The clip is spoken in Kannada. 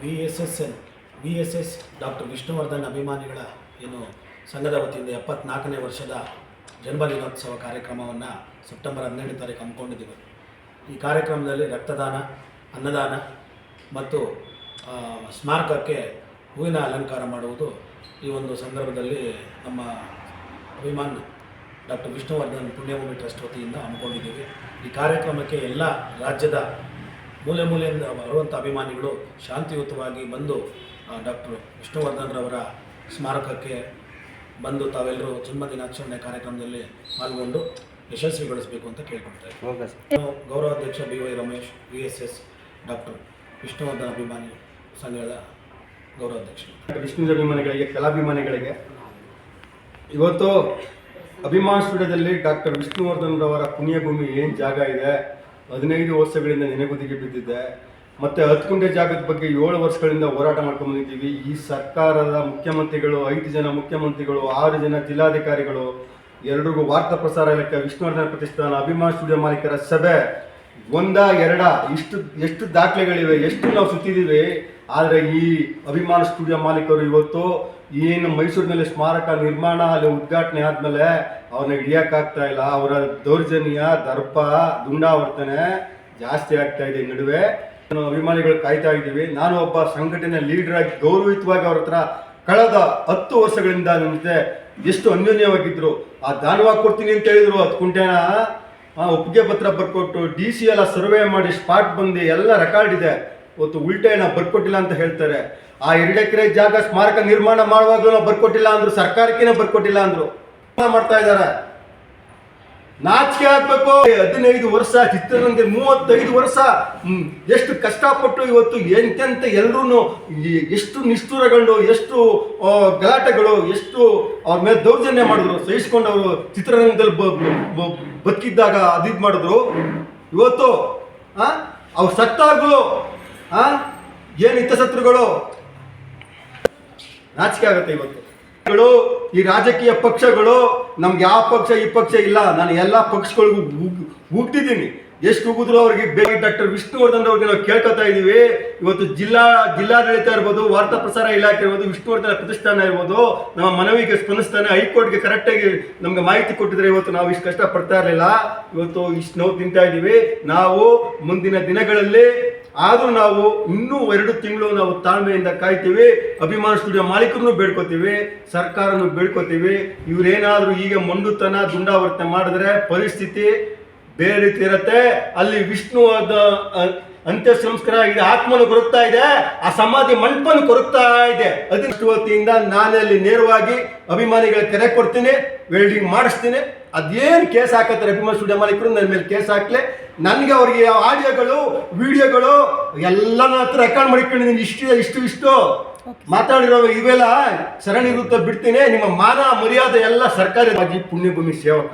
V S S N V S S doctor Vishnuvardhan ಅಭಿಮಾನಿಗಳ ಏನು ಸಂಘದ ವತಿಯಿಂದ ಎಪ್ಪತ್ನಾಲ್ಕನೇ ವರ್ಷದ ಜನ್ಮದಿನೋತ್ಸವ ಕಾರ್ಯಕ್ರಮವನ್ನು ಸೆಪ್ಟೆಂಬರ್ ಹನ್ನೆರಡು ತಾರೀಕು ಹಮ್ಮಿಕೊಂಡಿದ್ದೀವಿ. ಈ ಕಾರ್ಯಕ್ರಮದಲ್ಲಿ ರಕ್ತದಾನ, ಅನ್ನದಾನ ಮತ್ತು ಸ್ಮಾರಕಕ್ಕೆ ಹೂವಿನ ಅಲಂಕಾರ ಮಾಡುವುದು ಈ ಒಂದು ಸಂದರ್ಭದಲ್ಲಿ ನಮ್ಮ ಅಭಿಮಾನ ಡಾಕ್ಟರ್ ವಿಷ್ಣುವರ್ಧನ್ ಪುಣ್ಯಭೂಮಿ ಟ್ರಸ್ಟ್ ವತಿಯಿಂದ ಹಮ್ಮಿಕೊಂಡಿದ್ದೀವಿ. ಈ ಕಾರ್ಯಕ್ರಮಕ್ಕೆ ಎಲ್ಲ ರಾಜ್ಯದ ಮೂಲೆ ಮೂಲೆಯಿಂದ ಬರುವಂಥ ಅಭಿಮಾನಿಗಳು ಶಾಂತಿಯುತವಾಗಿ ಬಂದು ಡಾಕ್ಟರ್ ವಿಷ್ಣುವರ್ಧನ್ರವರ ಸ್ಮಾರಕಕ್ಕೆ ಬಂದು ತಾವೆಲ್ಲರೂ ಜನ್ಮದಿನಾಚರಣೆ ಕಾರ್ಯಕ್ರಮದಲ್ಲಿ ಪಾಲ್ಗೊಂಡು ಯಶಸ್ವಿಗೊಳಿಸಬೇಕು ಅಂತ ಕೇಳ್ಕೊಳ್ತಾ ಇದ್ದೀನಿ ಓಕೆ ಸರ್? ಗೌರವಾಧ್ಯಕ್ಷ B Y Ramesh V S S doctor Vishnuvardhan ಅಭಿಮಾನಿ ಸಂಘದ ಗೌರವಾಧ್ಯಕ್ಷ ವಿಷ್ಣು ಅಭಿಮಾನಿಗಳಿಗೆ ಕಲಾಭಿಮಾನಿಗಳಿಗೆ. ಇವತ್ತು ಅಭಿಮಾನ ಸ್ಟುಡಿಯೋದಲ್ಲಿ ಡಾಕ್ಟರ್ ವಿಷ್ಣುವರ್ಧನ್ ರವರ ಪುಣ್ಯಭೂಮಿ ಏನು ಜಾಗ ಇದೆ? ಹದಿನೈದು ವರ್ಷಗಳಿಂದ ನೆನೆಗುದಿಗೆ ಬಿದ್ದಿದೆ. ಮತ್ತೆ ಹತ್ತು ಜಾಗದ ಬಗ್ಗೆ ಏಳು ವರ್ಷಗಳಿಂದ ಹೋರಾಟ ಮಾಡ್ಕೊಂಡು ಬಂದಿದ್ದೀವಿ. ಈ ಸರ್ಕಾರದ ಮುಖ್ಯಮಂತ್ರಿಗಳು, ಐದು ಜನ ಮುಖ್ಯಮಂತ್ರಿಗಳು, ಆರು ಜನ ಜಿಲ್ಲಾಧಿಕಾರಿಗಳು ಎರಡಿಗೂ ವಾರ್ತಾ ಪ್ರಸಾರ ಇಲಾಖೆ, ವಿಷ್ಣುವರ್ಧನ ಪ್ರತಿಷ್ಠಾನ, ಅಭಿಮಾನ ಸ್ಟುಡಿಯೋ ಮಾಲೀಕರ ಸಭೆ, ಒಂದ ಎರಡ, ಇಷ್ಟು, ಎಷ್ಟು ದಾಖಲೆಗಳಿವೆ, ಎಷ್ಟು ನಾವು ಸುತ್ತಿದ್ದೀವಿ ಆದರೆ ಈ ಅಭಿಮಾನ ಸ್ಟುಡಿಯೋ ಮಾಲೀಕರು ಇವತ್ತು ಏನು ಮೈಸೂರಿನಲ್ಲಿ ಸ್ಮಾರಕ ನಿರ್ಮಾಣ ಅಲ್ಲಿ ಉದ್ಘಾಟನೆ ಆದಮೇಲೆ ಅವ್ರನ್ನ ಹಿಡಿಯೋಕ್ಕಾಗ್ತಾ ಇಲ್ಲ. ಅವರ ದೌರ್ಜನ್ಯ, ದರ್ಪ, ದುಂಡಾವರ್ತನೆ ಜಾಸ್ತಿ ಆಗ್ತಾ ಇದೆ ನಡುವೆ. ಅಭಿಮಾನಿಗಳು ಕಾಯ್ತಾ ಇದ್ದೀವಿ. ನಾನು ಒಬ್ಬ ಸಂಘಟನೆ ಲೀಡರ್ ಆಗಿ ಗೌರವಿತವಾಗಿ ಅವ್ರ ಹತ್ರ ಕಳೆದ ಹತ್ತು ವರ್ಷಗಳಿಂದ ನನ್ನ ಜೊತೆ ಎಷ್ಟು ಅನ್ಯೋನ್ಯವಾಗಿದ್ರು, ಆ ದಾನವಾಗಿ ಕೊಡ್ತೀನಿ ಅಂತ ಹೇಳಿದ್ರು ಹತ್ತು ಕುಂಟೆನ. ಒಪ್ಪಿಗೆ ಪತ್ರ ಬರ್ಕೊಟ್ಟು ಡಿ ಸಿ ಎಲ್ಲ ಸರ್ವೆ ಮಾಡಿ ಸ್ಪಾಟ್ ಬಂದು ಎಲ್ಲ ರೆಕಾರ್ಡ್ ಇದೆ. ಇವತ್ತು ಉಲ್ಟೇನ ಬರ್ಕೊಟ್ಟಿಲ್ಲ ಅಂತ ಹೇಳ್ತಾರೆ. ಆ ಎರಡು ಎಕರೆ ಜಾಗ ಸ್ಮಾರಕ ನಿರ್ಮಾಣ ಮಾಡುವಾಗಲೂ ನಾವು ಬರ್ಕೊಟ್ಟಿಲ್ಲ ಅಂದ್ರು, ಸರ್ಕಾರಕ್ಕೇನೆ ಬರ್ಕೊಟ್ಟಿಲ್ಲ ಅಂದ್ರು. ಮಾಡ್ತಾ ಇದ್ದಾರೆ. ನಾಚಿಕೆ ಆಗ್ಬೇಕು. ಹದಿನೈದು ವರ್ಷ ಚಿತ್ರರಂಗ ಮೂವತ್ತೈದು ವರ್ಷ. ಎಷ್ಟು ಕಷ್ಟಪಟ್ಟು ಇವತ್ತು ಎಂತೆಂತ ಎಲ್ರೂ ಎಷ್ಟು ನಿಷ್ಠುರಗಳು ಎಷ್ಟು ಗಲಾಟೆಗಳು, ಎಷ್ಟು ಅವ್ರ ಮೇಲೆ ದೌರ್ಜನ್ಯ ಮಾಡಿದ್ರು. ಸಹಿಸ್ಕೊಂಡು ಅವರು ಚಿತ್ರರಂಗದಲ್ಲಿ ಬದುಕಿದ್ದಾಗ ಅದಿದ್ ಮಾಡಿದ್ರು. ಇವತ್ತು ಅವ್ರು ಸತ್ತಾಗ್ಲು ಆ? ಏನು ಹಿತಶತ್ರುಗಳು ನಾಚಿಕೆ ಆಗುತ್ತೆ ಇವತ್ತು. ಈ ರಾಜಕೀಯ ಪಕ್ಷಗಳು, ನಮ್ಗೆ ಯಾವ ಪಕ್ಷ ಈ ಪಕ್ಷ ಇಲ್ಲ. ನಾನು ಎಲ್ಲಾ ಪಕ್ಷಗಳಿಗೂ ಉಗ್- ಉಗ್ದಿದ್ದೀನಿ. ಎಷ್ಟು ಹೋಗಿದ್ರು ಅವರಿಗೆ ಬೇಗ ಡಾಕ್ಟರ್ ವಿಷ್ಣುವರ್ಧನ್ ಅವ್ರಿಗೆ ನಾವು ಕೇಳ್ಕೊತಾ ಇದೀವಿ. ಇವತ್ತು ಜಿಲ್ಲಾ, ಜಿಲ್ಲಾಡಳಿತ ಇರ್ಬೋದು, ವಾರ್ತಾ ಪ್ರಸಾರ ಇಲಾಖೆ ಇರ್ಬೋದು, ವಿಷ್ಣುವರ್ಧನ ಪ್ರತಿಷ್ಠಾನ ಇರ್ಬೋದು, ನಮ್ಮ ಮನವಿಗೆ ಸ್ಪಂದಿಸ್ತಾನೆ, ಹೈಕೋರ್ಟ್ಗೆ ಕರೆಕ್ಟಾಗಿ ನಮ್ಗೆ ಮಾಹಿತಿ ಕೊಟ್ಟಿದ್ರೆ ಇವತ್ತು ನಾವು ಇಷ್ಟು ಕಷ್ಟ ಪಡ್ತಾ ಇರಲಿಲ್ಲ. ಇವತ್ತು ಇಷ್ಟು ನೋವು ತಿಂತಾ ಇದೀವಿ. ನಾವು ಮುಂದಿನ ದಿನಗಳಲ್ಲಿ ಆದರೂ ನಾವು ಇನ್ನೂ ಎರಡು ತಿಂಗಳು ನಾವು ತಾಳ್ಮೆಯಿಂದ ಕಾಯ್ತೀವಿ. ಅಭಿಮಾನ ಸ್ಟುಡಿಯೋ ಮಾಲೀಕರನ್ನು ಬೇಡ್ಕೋತೀವಿ. ಸರ್ಕಾರನು ಬೇಡ್ಕೋತೀವಿ. ಇವರೇನಾದರೂ ಈಗ ಮಂಡುತನ, ದುಂಡಾವರ್ತನೆ ಮಾಡಿದ್ರೆ ಪರಿಸ್ಥಿತಿ ಬೇರೆ ರೀತಿ ಇರುತ್ತೆ. ಅಲ್ಲಿ ವಿಷ್ಣುವಾದ ಅಂತ್ಯ ಸಂಸ್ಕಾರ ಇದೆ ಆತ್ಮನು ಕೊರಗ್ತಾ ಇದೆ ಆ ಸಮಾಧಿ ಮಂಟಪನು ಕೊರಗ್ತಾ ಇದೆ. ಅದಕ್ಕೆ ವತಿಯಿಂದ ನಾನೇ ಅಲ್ಲಿ ನೇರವಾಗಿ ಅಭಿಮಾನಿಗಳ ಕರೆ ಕೊಡ್ತೀನಿ ವೆಲ್ಡಿಂಗ್ ಮಾಡಿಸ್ತೀನಿ. ಅದೇನು ಕೇಸ್ ಹಾಕತ್ತಾರೆ ಅಭಿಮಾನ ಸ್ಟುಡಿಯೋ ಮಾಲೀಕರು ನನ್ನ ಮೇಲೆ ಕೇಸ್ ಹಾಕ್ಲೆ. ನನಗೆ ಅವ್ರಿಗೆ ಆಡಿಯೋಗಳು ವಿಡಿಯೋಗಳು ಎಲ್ಲ ನನ್ನ ಹತ್ರ ರೆಕಾರ್ಡ್ ಮಾಡಿಕೊಂಡಿದ್ದೀನಿ ಇಷ್ಟು ಇಷ್ಟು ಇಷ್ಟು. ಮಾತಾಡಿರೋ ಇವೆಲ್ಲ ಸರಣಿ ವೃತ್ತ ಬಿಡ್ತೀನಿ. ನಿಮ್ಮ ಮಾನ ಮರ್ಯಾದೆ ಎಲ್ಲ ಸರ್ಕಾರಿ ಪುಣ್ಯಭೂಮಿ ಸೇವಕ.